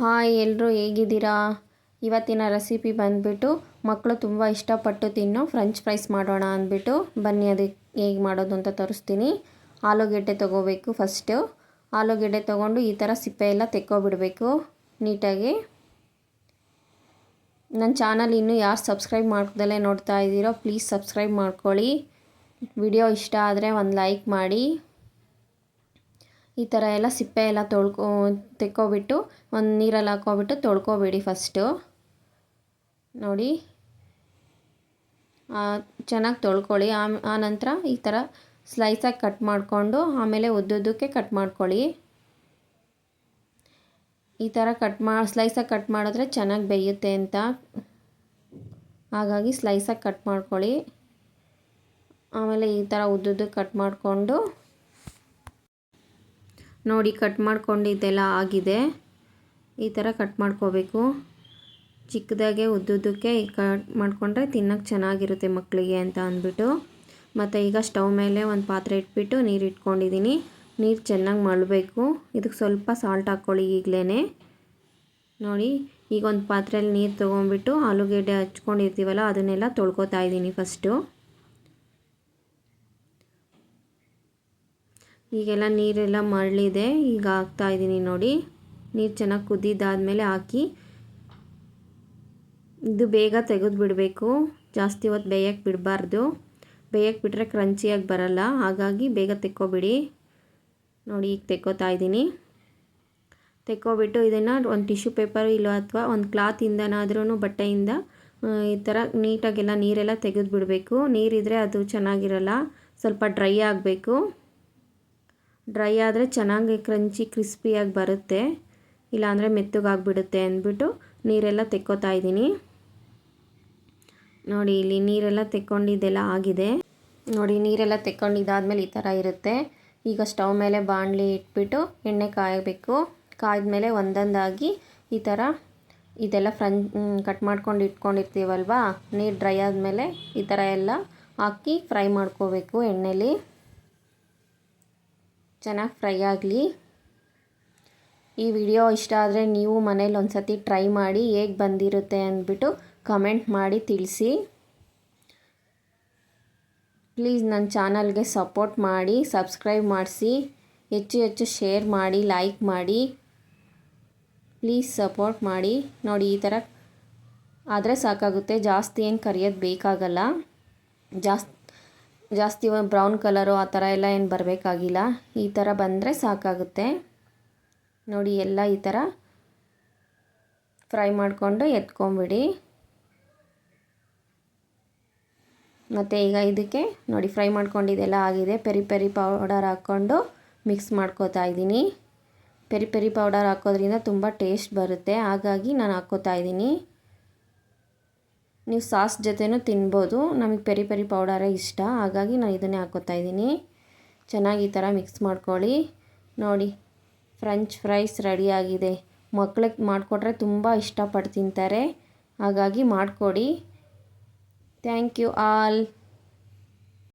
Hi ಎಲ್ಲರೂ ಹೇಗಿದ್ದೀರಾ? ಇವತ್ತಿನ ರೆಸಿಪಿ ಬಂದುಬಿಟ್ಟು ಮಕ್ಕಳು ತುಂಬ ಇಷ್ಟಪಟ್ಟು ತಿನ್ನೋ, ಫ್ರೆಂಚ್ ಫ್ರೈಸ್ ಮಾಡೋಣ ಅಂದ್ಬಿಟ್ಟು ಬನ್ನಿ ಅದಕ್ಕೆ ಹೇಗೆ ಮಾಡೋದು ಅಂತ ತೋರಿಸ್ತೀನಿ. ಆಲೂಗೆಡ್ಡೆ ತೊಗೋಬೇಕು ಫಸ್ಟು. ಆಲೂಗೆಡ್ಡೆ ತೊಗೊಂಡು ಈ ಥರ ಸಿಪ್ಪೆ ಎಲ್ಲ ತೆಕ್ಕೊಬಿಡಬೇಕು ನೀಟಾಗಿ. ನನ್ನ ಚಾನಲ್ ಇನ್ನೂ ಯಾರು ಸಬ್ಸ್ಕ್ರೈಬ್ ಮಾಡ್ಕೋದಲ್ಲೇ ನೋಡ್ತಾ ಇದ್ದೀರೋ, ಪ್ಲೀಸ್ ಸಬ್ಸ್ಕ್ರೈಬ್ ಮಾಡ್ಕೊಳ್ಳಿ. ವಿಡಿಯೋ ಇಷ್ಟ ಆದರೆ ಒಂದು ಲೈಕ್ ಮಾಡಿ. ಈ ಥರ ಎಲ್ಲ ಸಿಪ್ಪೆ ಎಲ್ಲ ತೊಳ್ಕೊ, ತೆಕ್ಕೋಬಿಟ್ಟು, ಒಂದು ನೀರಲ್ಲಿ ಹಾಕ್ಕೊಬಿಟ್ಟು ತೊಳ್ಕೊಬೇಡಿ ಫಸ್ಟು. ನೋಡಿ. ಚೆನ್ನಾಗಿ ತೊಳ್ಕೊಳ್ಳಿ. ಆ ನಂತರ ಈ ಥರ ಸ್ಲೈಸಾಗಿ ಕಟ್ ಮಾಡಿಕೊಂಡು, ಆಮೇಲೆ ಉದ್ದುದ್ದಕ್ಕೆ ಕಟ್ ಮಾಡ್ಕೊಳ್ಳಿ. ಈ ಥರ ಕಟ್ ಮಾ ಸ್ಲೈಸಾಗಿ ಕಟ್ ಮಾಡಿದ್ರೆ ಚೆನ್ನಾಗಿ ಬೇಯುತ್ತೆ ಅಂತ. ಹಾಗಾಗಿ ಸ್ಲೈಸಾಗಿ ಕಟ್ ಮಾಡ್ಕೊಳ್ಳಿ. ಆಮೇಲೆ ಈ ಥರ ಉದ್ದುದ್ದಕ್ಕೆ ಕಟ್ ಮಾಡಿಕೊಂಡು ನೋಡಿ ಕಟ್ ಮಾಡ್ಕೊಂಡಿದ್ದೆಲ್ಲ ಆಗಿದೆ. ಈ ಥರ ಕಟ್ ಮಾಡ್ಕೋಬೇಕು. ಚಿಕ್ಕದಾಗೆ ಉದ್ದುದ್ದಕ್ಕೆ ಕಟ್ ಮಾಡಿಕೊಂಡ್ರೆ ತಿನ್ನೋಕ್ಕೆ ಚೆನ್ನಾಗಿರುತ್ತೆ ಮಕ್ಕಳಿಗೆ ಅಂತ ಅಂದ್ಬಿಟ್ಟು. ಮತ್ತು ಈಗ ಸ್ಟವ್ ಮೇಲೆ ಒಂದು ಪಾತ್ರೆ ಇಟ್ಬಿಟ್ಟು ನೀರು ಇಟ್ಕೊಂಡಿದ್ದೀನಿ ನೀರು ಚೆನ್ನಾಗಿ ಮಳಬೇಕು. ಇದಕ್ಕೆ ಸ್ವಲ್ಪ ಸಾಲ್ಟ್ ಹಾಕ್ಕೊಳ್ಳಿ ಈಗಲೇ ನೋಡಿ, ಈಗ ಒಂದು ಪಾತ್ರೆಯಲ್ಲಿ ನೀರು ತೊಗೊಂಬಿಟ್ಟು ಆಲೂಗೆಡ್ಡೆ ಹಚ್ಕೊಂಡಿರ್ತೀವಲ್ಲ ಅದನ್ನೆಲ್ಲ ತೊಳ್ಕೊತಾ ಇದ್ದೀನಿ ಫಸ್ಟು ಈಗೆಲ್ಲ ನೀರೆಲ್ಲ ಮರಳಿದೆ. ಈಗ ಹಾಕ್ತಾ ಇದ್ದೀನಿ ನೋಡಿ. ನೀರು ಚೆನ್ನಾಗಿ ಕುದ್ದಿದ್ದಾದಮೇಲೆ ಹಾಕಿ. ಇದು ಬೇಗ ತೆಗೆದು ಬಿಡಬೇಕು. ಜಾಸ್ತಿ ಹೊತ್ತು ಬೇಯಕ್ಕೆ ಬಿಡಬಾರ್ದು. ಬೇಯಕ್ಕೆ ಬಿಟ್ಟರೆ ಕ್ರಂಚಿಯಾಗಿ ಬರಲ್ಲ. ಹಾಗಾಗಿ ಬೇಗ ತೆಕ್ಕೋಬಿಡಿ. ನೋಡಿ ಈಗ ತೆಕ್ಕೋತಾ ಇದ್ದೀನಿ. ತೆಕ್ಕೋಬಿಟ್ಟು ಇದನ್ನು ಒಂದು ಟಿಶ್ಯೂ ಪೇಪರ್ ಇಲ್ಲ ಅಥವಾ ಒಂದು ಕ್ಲಾತಿಂದನಾದ್ರೂ ಬಟ್ಟೆಯಿಂದ ಈ ಥರ ನೀಟಾಗೆಲ್ಲ ನೀರೆಲ್ಲ ತೆಗೆದು ಬಿಡಬೇಕು ನೀರಿದ್ರೆ ಅದು ಚೆನ್ನಾಗಿರಲ್ಲ. ಸ್ವಲ್ಪ ಡ್ರೈ ಆಗಬೇಕು. ಡ್ರೈ ಆದರೆ ಚೆನ್ನಾಗಿ ಕ್ರಂಚಿ ಕ್ರಿಸ್ಪಿಯಾಗಿ ಬರುತ್ತೆ. ಇಲ್ಲಾಂದರೆ ಮೆತ್ತಗಾಗ್ಬಿಡುತ್ತೆ ಅಂದ್ಬಿಟ್ಟು ನೀರೆಲ್ಲ ತೆಕ್ಕೋತಾ ಇದ್ದೀನಿ. ನೋಡಿ, ಇಲ್ಲಿ ನೀರೆಲ್ಲ ತೆಕ್ಕೊಂಡಿದ್ದೆಲ್ಲ ಆಗಿದೆ. ನೋಡಿ, ನೀರೆಲ್ಲ ತೆಕ್ಕೊಂಡಿದ್ದಾದ್ಮೇಲೆ ಈ ಥರ ಇರುತ್ತೆ. ಈಗ ಸ್ಟವ್ ಮೇಲೆ ಬಾಣಲಿ ಇಟ್ಬಿಟ್ಟು ಎಣ್ಣೆ ಕಾಯಬೇಕು. ಕಾಯ್ದಮೇಲೆ ಒಂದೊಂದಾಗಿ ಈ ಥರ ಇದೆಲ್ಲ ಫ್ರನ್ ಕಟ್ ಮಾಡ್ಕೊಂಡು ಇಟ್ಕೊಂಡಿರ್ತೀವಲ್ವಾ? ನೀರು ಡ್ರೈ ಆದಮೇಲೆ ಈ ಥರ ಎಲ್ಲ ಹಾಕಿ ಫ್ರೈ ಮಾಡ್ಕೋಬೇಕು ಎಣ್ಣೆಲಿ. ಚೆನ್ನಾಗಿ ಫ್ರೈ ಆಗಲಿ. ಈ ವಿಡಿಯೋ ಇಷ್ಟ ಆದರೆ ನೀವು ಮನೇಲಿ ಒಂದು ಸತಿ ಟ್ರೈ ಮಾಡಿ ಹೇಗೆ ಬಂದಿರುತ್ತೆ ಅಂದ್ಬಿಟ್ಟು ಕಮೆಂಟ್ ಮಾಡಿ ತಿಳಿಸಿ. ಪ್ಲೀಸ್ ನನ್ನ ಚಾನಲ್ಗೆ ಸಪೋರ್ಟ್ ಮಾಡಿ ಸಬ್ಸ್ಕ್ರೈಬ್ ಮಾಡಿಸಿ, ಹೆಚ್ಚು ಹೆಚ್ಚು ಶೇರ್ ಮಾಡಿ ಲೈಕ್ ಮಾಡಿ. ಪ್ಲೀಸ್ ಸಪೋರ್ಟ್ ಮಾಡಿ. ನೋಡಿ ಈ ಥರ ಆದರೆ ಸಾಕಾಗುತ್ತೆ. ಜಾಸ್ತಿ ಏನು ಕರಿಯೋದು ಬೇಕಾಗಲ್ಲ. ಜಾಸ್ತಿ ಜಾಸ್ತಿ ಬ್ರೌನ್ ಕಲರು ಆ ಥರ ಎಲ್ಲ ಏನು ಬರಬೇಕಾಗಿಲ್ಲ. ಈ ಥರ ಬಂದರೆ ಸಾಕಾಗುತ್ತೆ. ನೋಡಿ, ಎಲ್ಲ ಈ ಥರ ಫ್ರೈ ಮಾಡಿಕೊಂಡು ಎತ್ಕೊಂಬಿಡಿ. ಮತ್ತು ಈಗ ಇದಕ್ಕೆ ನೋಡಿ ಫ್ರೈ ಮಾಡ್ಕೊಂಡಿದ್ದೆಲ್ಲ ಆಗಿದೆ. ಪೆರಿ ಪೆರಿ ಪೌಡರ್ ಹಾಕ್ಕೊಂಡು ಮಿಕ್ಸ್ ಮಾಡ್ಕೋತಾ ಇದ್ದೀನಿ. ಪೆರಿ ಪೆರಿ ಪೌಡರ್ ಹಾಕೋದ್ರಿಂದ ತುಂಬ ಟೇಸ್ಟ್ ಬರುತ್ತೆ. ಹಾಗಾಗಿ ನಾನು ಹಾಕ್ಕೋತಾ ಇದ್ದೀನಿ. ನೀವು ಸಾಸ್ ಜೊತೆನೂ ತಿನ್ಬೋದು. ನಮಗೆ ಪೆರಿ ಪೆರಿ ಪೌಡರೇ ಇಷ್ಟ. ಹಾಗಾಗಿ ನಾನು ಇದನ್ನೇ ಹಾಕೋತಾ ಇದ್ದೀನಿ. ಚೆನ್ನಾಗಿ ಈ ಥರ ಮಿಕ್ಸ್ ಮಾಡ್ಕೊಳ್ಳಿ. ನೋಡಿ, ಫ್ರೆಂಚ್ ಫ್ರೈಸ್ ರೆಡಿಯಾಗಿದೆ ಮಕ್ಳಿಗೆ ಮಾಡಿಕೊಟ್ರೆ ತುಂಬ ಇಷ್ಟಪಟ್ಟು ತಿಂತಾರೆ. ಹಾಗಾಗಿ ಮಾಡಿಕೊಡಿ. Thank you all.